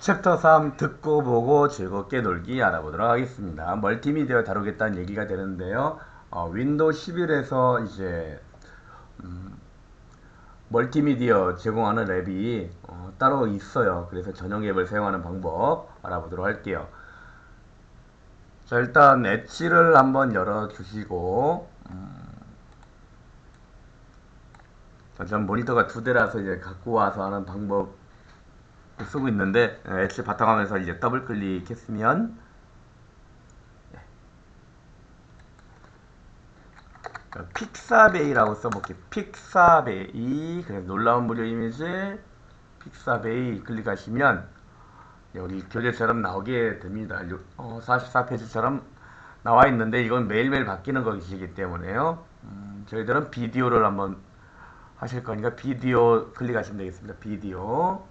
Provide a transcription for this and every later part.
챕터 3 듣고 보고 즐겁게 놀기 알아보도록 하겠습니다. 멀티미디어 다루겠다는 얘기가 되는데요. 어, 윈도우 11에서 이제 음, 멀티미디어 제공하는 앱이 어, 따로 있어요. 그래서 전용 앱을 사용하는 방법 알아보도록 할게요. 자 일단 엣지를 한번 열어주시고 음, 전 모니터가 두 대라서 이제 갖고 와서 하는 방법 쓰고 있는데 엣지 바탕화면에서 이제 더블 클릭했으면 픽사베이라고 써볼게요. 픽사베이 그래서 놀라운 무료 이미지 픽사베이 클릭하시면 여기 교재처럼 나오게 됩니다. 어, 44페이지처럼 나와 있는데 이건 매일매일 바뀌는 것이기 때문에요. 음, 저희들은 비디오를 한번 하실 거니까 비디오 클릭하시면 되겠습니다. 비디오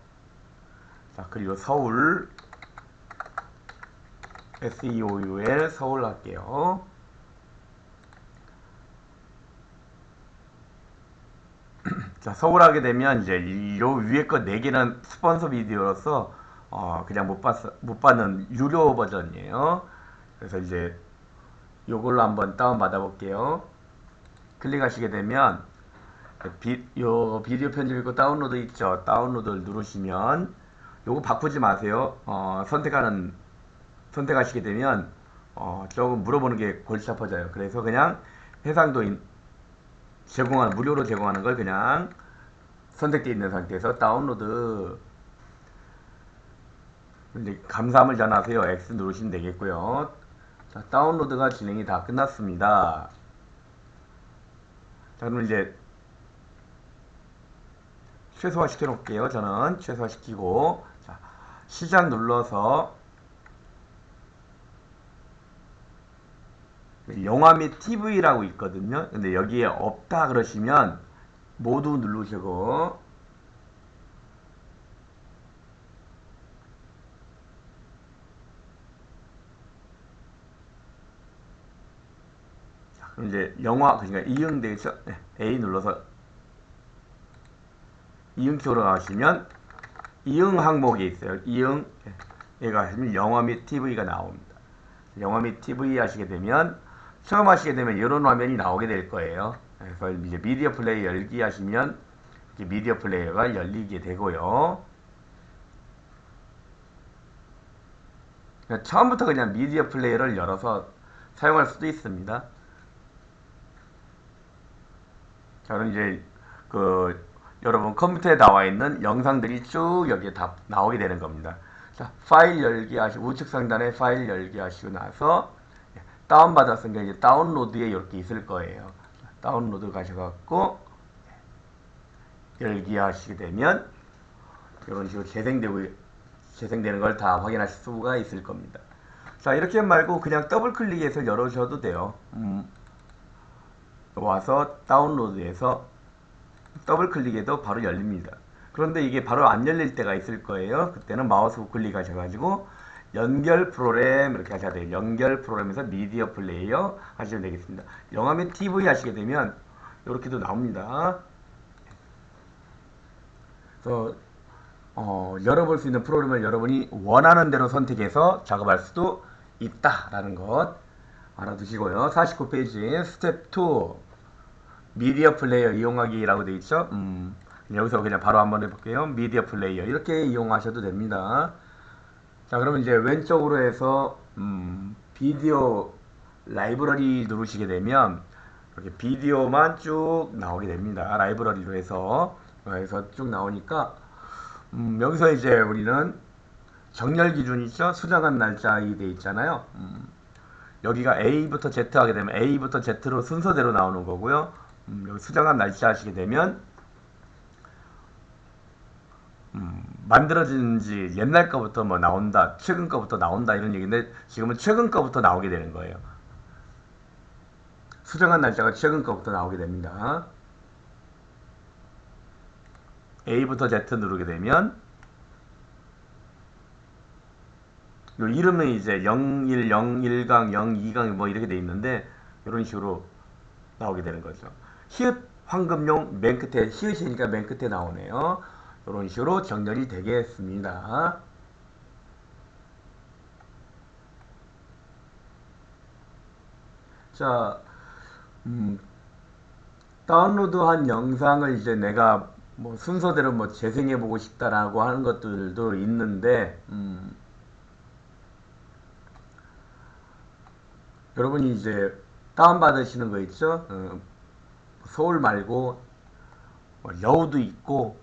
자 그리고 서울 SEOUL 서울 할게요. 자 서울 하게 되면 이제 요 위에 거 4개는 스폰서 비디오로서 어, 그냥 못, 봤, 못 받는 유료 버전이에요. 그래서 이제 요걸로 한번 다운 받아 볼게요. 클릭하시게 되면 비, 요 비디오 편집 있고 다운로드 있죠. 다운로드를 누르시면 요거 바꾸지 마세요. 어, 선택하는 선택하시게 되면 어, 조금 물어보는 게 골치 아파져요. 그래서 그냥 해상도 인 제공하는 무료로 제공하는 걸 그냥 선택되어 있는 상태에서 다운로드 이제 감사함을 전하세요. X 누르시면 되겠고요. 자, 다운로드가 진행이 다 끝났습니다. 자, 그럼 이제 최소화 시켜 놓을게요. 저는 최소화 시키고 자, 시작 눌러서 영화 및 TV라고 있거든요. 근데 여기에 없다 그러시면 모두 누르시고 이제 영화 그러니까 이응 되겠죠? 네, A 눌러서 이응 키로 가시면 이응 항목이 있어요. 이응 얘가 영화 및 TV가 나옵니다. 영화 및 TV 하시게 되면 처음 하시게 되면 이런 화면이 나오게 될 거예요. 그래서 이제 미디어 플레이어 열기 하시면 미디어 플레이어가 열리게 되고요. 그러니까 처음부터 그냥 미디어 플레이어를 열어서 사용할 수도 있습니다. 저는 이제 그 여러분 컴퓨터에 나와 있는 영상들이 쭉 여기에 다 나오게 되는 겁니다. 자, 파일 열기 하시고 우측 상단에 파일 열기 하시고 나서 다운 받았으니까 이제 다운로드에 이렇게 있을 거예요. 다운로드 가셔갖고 열기 하시게 되면 이런 식으로 재생되고 재생되는 걸 다 확인하실 수가 있을 겁니다. 자 이렇게 말고 그냥 더블 클릭해서 열어주셔도 돼요. 음, 와서 다운로드해서 더블 클릭해도 바로 열립니다. 그런데 이게 바로 안 열릴 때가 있을 거예요. 그때는 마우스 우클릭 하셔가지고 연결 프로그램 이렇게 하셔야 돼요. 연결 프로그램에서 미디어 플레이어 하시면 되겠습니다. 영화 및 TV 하시게 되면 이렇게도 나옵니다. 그래서 어, 열어볼 수 있는 프로그램을 여러분이 원하는 대로 선택해서 작업할 수도 있다라는 것 알아두시고요. 49페이지 스텝 2 미디어 플레이어 이용하기라고 되어 있죠. 음, 여기서 그냥 바로 한번 해볼게요. 미디어 플레이어 이렇게 이용하셔도 됩니다. 자 그러면 이제 왼쪽으로 해서 음, 비디오 라이브러리 누르시게 되면 이렇게 비디오만 쭉 나오게 됩니다. 라이브러리로 해서 해서 쭉 나오니까 음, 여기서 이제 우리는 정렬 기준 있죠? 수정한 날짜 이 돼 있잖아요. 음, 여기가 A부터 Z 하게 되면 A부터 Z로 순서대로 나오는 거고요. 음, 여기 수정한 날짜 하시게 되면 음, 만들어진 지 옛날 거부터 뭐 나온다, 최근 거부터 나온다 이런 얘기인데 지금은 최근 거부터 나오게 되는 거예요. 수정한 날짜가 최근 거부터 나오게 됩니다. A부터 Z 누르게 되면 요 이름은 이제 01, 01강, 02강 뭐 이렇게 돼 있는데 이런 식으로 나오게 되는 거죠. 히읗 황금용 맨 끝에 히읗이니까 맨 끝에 나오네요. 이런 식으로 정렬이 되겠습니다. 자, 음, 다운로드한 영상을 이제 내가 뭐 순서대로 뭐 재생해 보고 싶다라고 하는 것들도 있는데 음, 여러분이 이제 다운받으시는 거 있죠? 음, 서울 말고 뭐 여우도 있고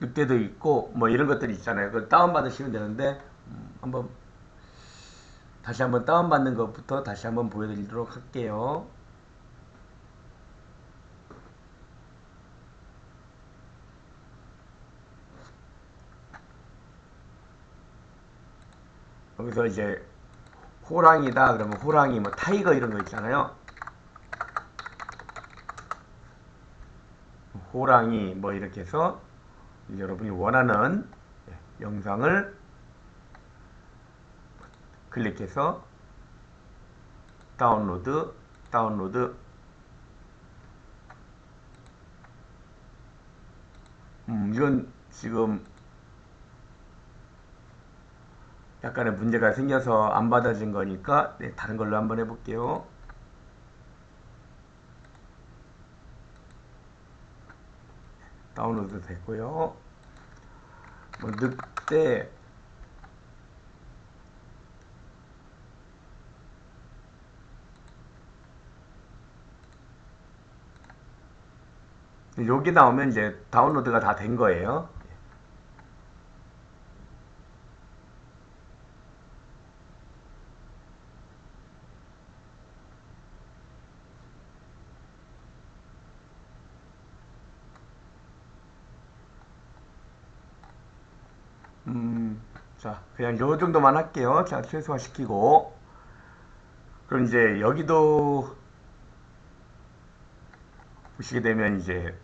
늑대도 있고 뭐 이런 것들이 있잖아요. 그걸 다운받으시면 되는데 음, 한번 다시 한번 다운받는 것부터 다시 한번 보여드리도록 할게요. 여기서 이제 호랑이다 그러면 호랑이 뭐 타이거 이런 거 있잖아요. 호랑이 뭐 이렇게 해서 여러분이 원하는 영상을 클릭해서 다운로드 다운로드 음, 이건 지금 약간의 문제가 생겨서 안 받아진 거니까 네, 다른 걸로 한번 해볼게요. 다운로드 됐고요. 뭐 늑대 여기 나오면 이제 다운로드가 다 된 거예요. 음, 자, 그냥 요 정도만 할게요. 자, 최소화 시키고. 그럼 이제 여기도 보시게 되면 이제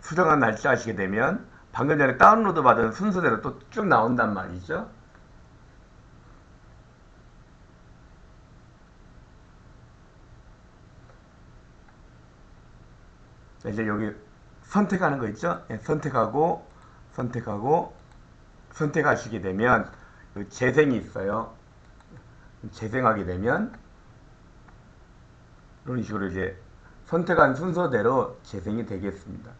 수정한 날짜 하시게 되면 방금 전에 다운로드 받은 순서대로 또 쭉 나온단 말이죠. 자, 이제 여기 선택하는 거 있죠? 예, 선택하고 선택하고 선택하시게 되면 그 재생이 있어요. 재생하게 되면 이런 식으로 이제 선택한 순서대로 재생이 되겠습니다.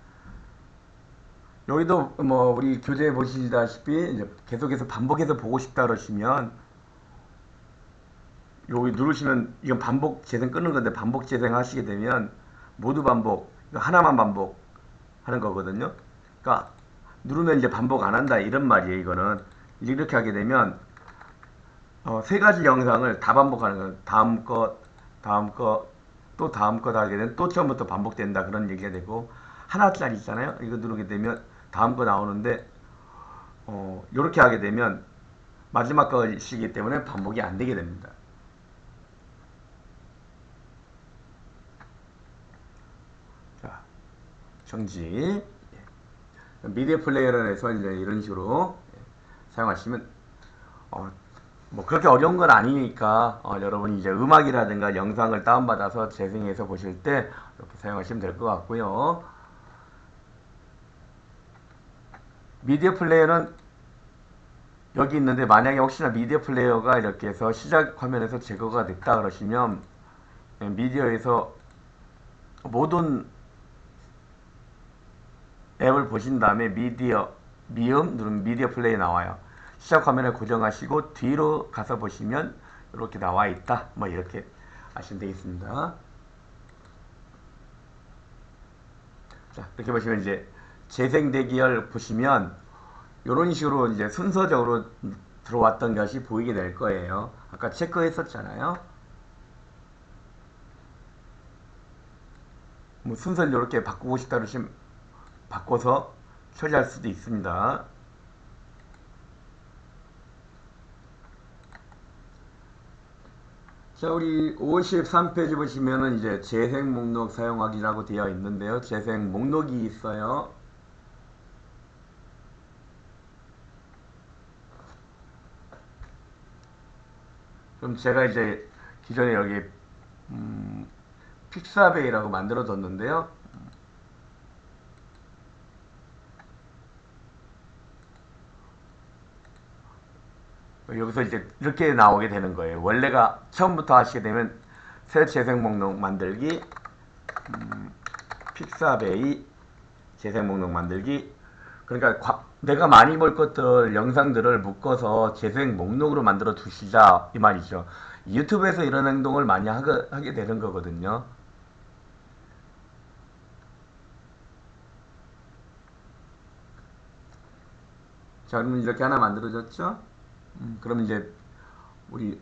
여기도 뭐 우리 교재에 보시다시피 이제 계속해서 반복해서 보고 싶다 그러시면 여기 누르시면 이건 반복 재생 끄는 건데 반복 재생 하시게 되면 모두 반복 하나만 반복 하는 거거든요. 그러니까 누르면 이제 반복 안 한다 이런 말이에요 이거는. 이렇게 하게 되면 어, 세 가지 영상을 다 반복하는 거예요. 다음 것 다음 것또 다음 것 하게 되면 또 처음부터 반복된다 그런 얘기가 되고 하나짜리 있잖아요. 이거 누르게 되면 다음 거 나오는데 어, 이렇게 하게 되면 마지막 것이기 때문에 반복이 안 되게 됩니다. 자 정지 미디어 플레이어를 해서 이제 이런 식으로 사용하시면 어, 뭐 그렇게 어려운 건 아니니까 어, 여러분이 이제 음악이라든가 영상을 다운받아서 재생해서 보실 때 이렇게 사용하시면 될 것 같고요. 미디어 플레이어는 여기 있는데 만약에 혹시나 미디어 플레이어가 이렇게 해서 시작 화면에서 제거가 됐다 그러시면 미디어에서 모든 앱을 보신 다음에 미디어 미음 누르면 미디어 플레이 나와요. 시작 화면에 고정하시고 뒤로 가서 보시면 이렇게 나와 있다. 뭐 이렇게 아시면 되겠습니다. 자, 이렇게 보시면 이제 재생 대기열 보시면 이런 식으로 이제 순서적으로 들어왔던 것이 보이게 될 거예요. 아까 체크했었잖아요. 뭐 순서를 이렇게 바꾸고 싶다 그러시면 바꿔서 처리할 수도 있습니다. 자, 우리 53페이지 보시면은 이제 재생 목록 사용하기라고 되어 있는데요. 재생 목록이 있어요. 그럼 제가 이제 기존에 여기 음, 픽사베이라고 만들어 뒀는데요. 여기서 이제 이렇게 나오게 되는 거예요. 원래가 처음부터 하시게 되면 새 재생 목록 만들기, 음, 픽사베이 재생 목록 만들기. 그러니까 과- 내가 많이 볼 것들 영상들을 묶어서 재생 목록으로 만들어 두시자 이 말이죠. 유튜브에서 이런 행동을 많이 하게, 하게 되는 거거든요. 자, 그러면 이렇게 하나 만들어졌죠? 음, 그럼 이제 우리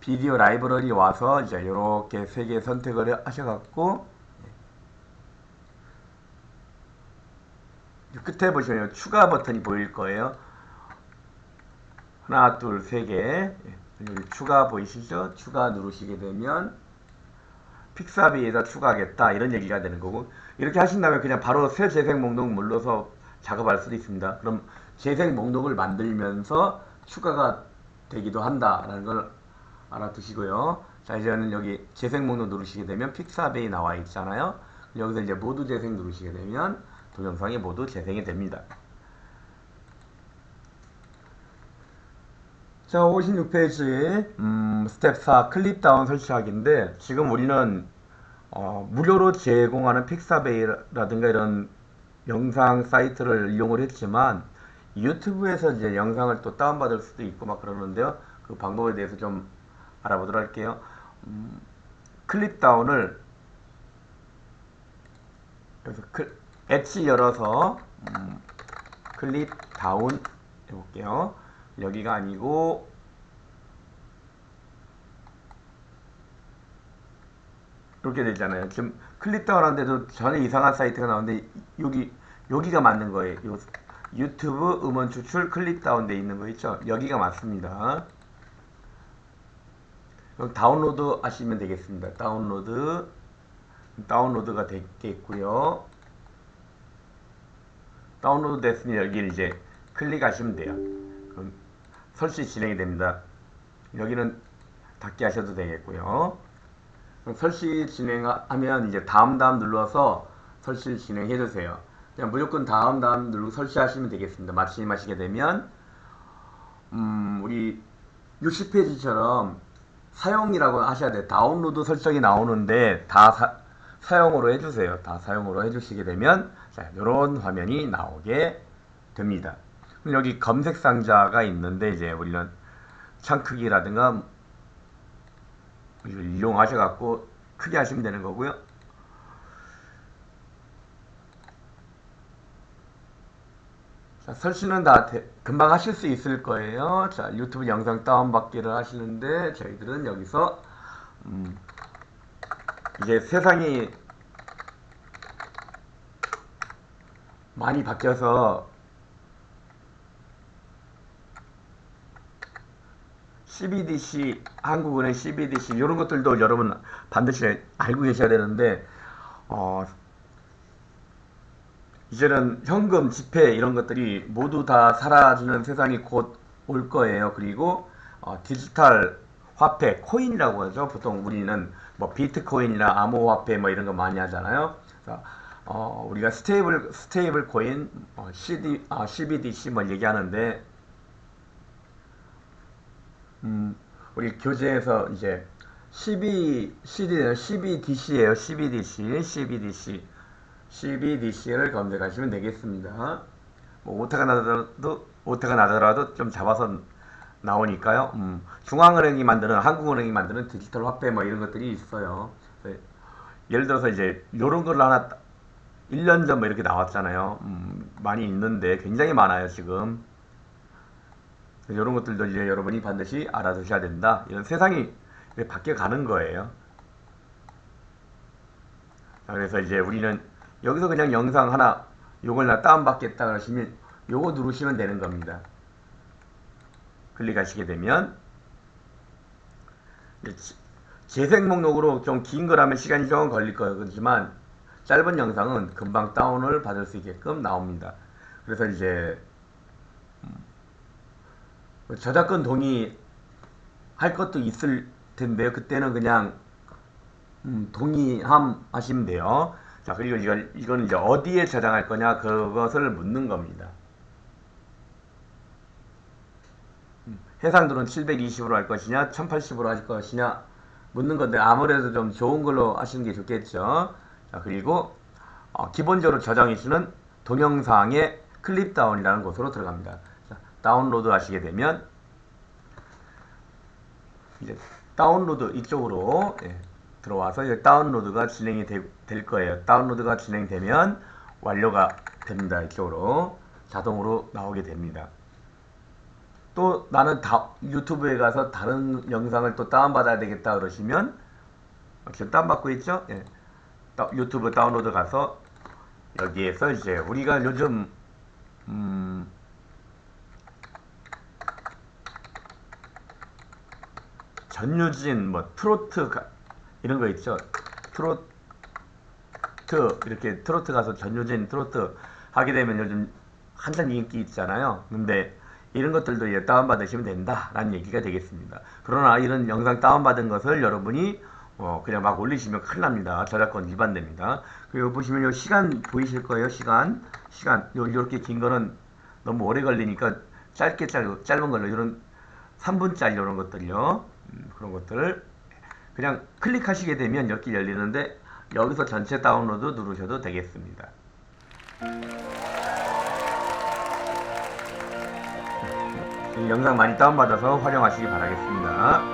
비디오 라이브러리 와서 이제 이렇게 세 개 선택을 하셔갖고 이 끝에 보시면 추가 버튼이 보일 거예요. 하나, 둘, 세 개. 여기 추가 보이시죠? 추가 누르시게 되면 픽사비에다 추가하겠다 이런 얘기가 되는 거고 이렇게 하신 다음에 그냥 바로 새 재생 목록 눌러서 작업할 수도 있습니다. 그럼 재생 목록을 만들면서 추가가 되기도 한다라는 걸 알아두시고요. 자 이제는 여기 재생 목록 누르시게 되면 픽사베이 나와 있잖아요. 여기서 이제 모두 재생 누르시게 되면 동영상이 모두 재생이 됩니다. 자, 56페이지, 음, 스텝 4 클립 다운 설치하기인데, 지금 우리는, 어, 무료로 제공하는 픽사베이라든가 이런 영상 사이트를 이용을 했지만, 유튜브에서 이제 영상을 또 다운받을 수도 있고 막 그러는데요. 그 방법에 대해서 좀 알아보도록 할게요. 음, 클립 다운을, 그래서 클, 엣지 열어서, 음, 클립 다운 해볼게요. 여기가 아니고 이렇게 되잖아요. 지금 클릭 다운하는데도 전혀 이상한 사이트가 나오는데 여기 여기가 맞는 거예요. 요 유튜브 음원 추출 클릭 다운돼 있는 거 있죠? 여기가 맞습니다. 그럼 다운로드 하시면 되겠습니다. 다운로드 다운로드가 됐겠고요. 다운로드 됐으니 여기 이제 클릭하시면 돼요. 그럼 설치 진행이 됩니다. 여기는 닫기 하셔도 되겠고요. 그럼 설치 진행하면 이제 다음 다음 눌러서 설치 진행해 주세요. 그냥 무조건 다음 다음 누르고 설치하시면 되겠습니다. 마침하시게 되면 음, 우리 60페이지처럼 사용이라고 하셔야 돼요. 다운로드 설정이 나오는데 다 사, 사용으로 해주세요. 다 사용으로 해주시게 되면 자, 이런 화면이 나오게 됩니다. 그럼 여기 검색 상자가 있는데 이제 우리는 창 크기라든가 이걸 이용하셔갖고 크게 하시면 되는 거고요. 자, 설치는 다 대- 금방 하실 수 있을 거예요. 자, 유튜브 영상 다운받기를 하시는데 저희들은 여기서 음, 이제 세상이 많이 바뀌어서 CBDC, 한국은행 CBDC 이런 것들도 여러분 반드시 알고 계셔야 되는데 어, 이제는 현금, 지폐 이런 것들이 모두 다 사라지는 세상이 곧 올 거예요. 그리고 어, 디지털 화폐, 코인이라고 하죠. 보통 우리는 뭐 비트코인이나 암호화폐 뭐 이런 거 많이 하잖아요. 그래서 어, 우리가 스테이블 스테이블 코인, 어, CD, 아, CBDC 뭐 얘기하는데 음, 우리 교재에서 이제 12, CD, CBDC예요. CBDC, CBDC, CBDC를 검색하시면 되겠습니다. 뭐 오타가 나더라도 오타가 나더라도 좀 잡아서 나오니까요. 음, 중앙은행이 만드는 한국은행이 만드는 디지털 화폐 뭐 이런 것들이 있어요. 네. 예를 들어서 이제 이런 걸 하나 1년 전 뭐 이렇게 나왔잖아요. 음, 많이 있는데 굉장히 많아요 지금. 이런 것들도 이제 여러분이 반드시 알아두셔야 된다. 이런 세상이 바뀌어 가는 거예요. 자, 그래서 이제 우리는 여기서 그냥 영상 하나 요걸 나 다운받겠다 그러시면 요거 누르시면 되는 겁니다. 클릭하시게 되면 재생 목록으로 좀 긴 거라면 시간이 좀 걸릴 거예요. 그렇지만 짧은 영상은 금방 다운을 받을 수 있게끔 나옵니다. 그래서 이제 저작권 동의 할 것도 있을 텐데요. 그때는 그냥 음, 동의함 하시면 돼요. 자, 그리고 이걸, 이건 이제 어디에 저장할 거냐, 그것을 묻는 겁니다. 해상도는 720으로 할 것이냐 1080으로 할 것이냐 묻는 건데 아무래도 좀 좋은 걸로 하시는 게 좋겠죠. 자 그리고 어, 기본적으로 저장해 주는 동영상의 클립 다운이라는 곳으로 들어갑니다. 자, 다운로드 하시게 되면 이제 다운로드 이쪽으로 예, 들어와서 이제 다운로드가 진행이 되- 될 거예요. 다운로드가 진행되면 완료가 됩니다. 이쪽으로 자동으로 나오게 됩니다. 또 나는 다, 유튜브에 가서 다른 영상을 또 다운받아야 되겠다 그러시면 어, 지금 다운받고 있죠? 예. 다- 유튜브 다운로드 가서 여기에서 이제 우리가 요즘 음, 전유진 뭐 트로트 가- 이런 거 있죠. 트로트 이렇게 트로트 가서 전유진 트로트 하게 되면 요즘 한참 인기 있잖아요. 근데 이런 것들도 이제 다운받으시면 된다라는 얘기가 되겠습니다. 그러나 이런 영상 다운받은 것을 여러분이 어, 그냥 막 올리시면 큰일 납니다. 저작권 위반됩니다. 그리고 보시면 요 시간 보이실 거예요. 시간. 시간. 요, 요렇게 긴 거는 너무 오래 걸리니까 짧게 짧, 짧은 걸로 이런 3분짜리 이런 것들요. 음, 그런 것들을 그냥 클릭하시게 되면 이렇게 열리는데 여기서 전체 다운로드 누르셔도 되겠습니다. 이 영상 많이 다운받아서 활용하시기 바라겠습니다.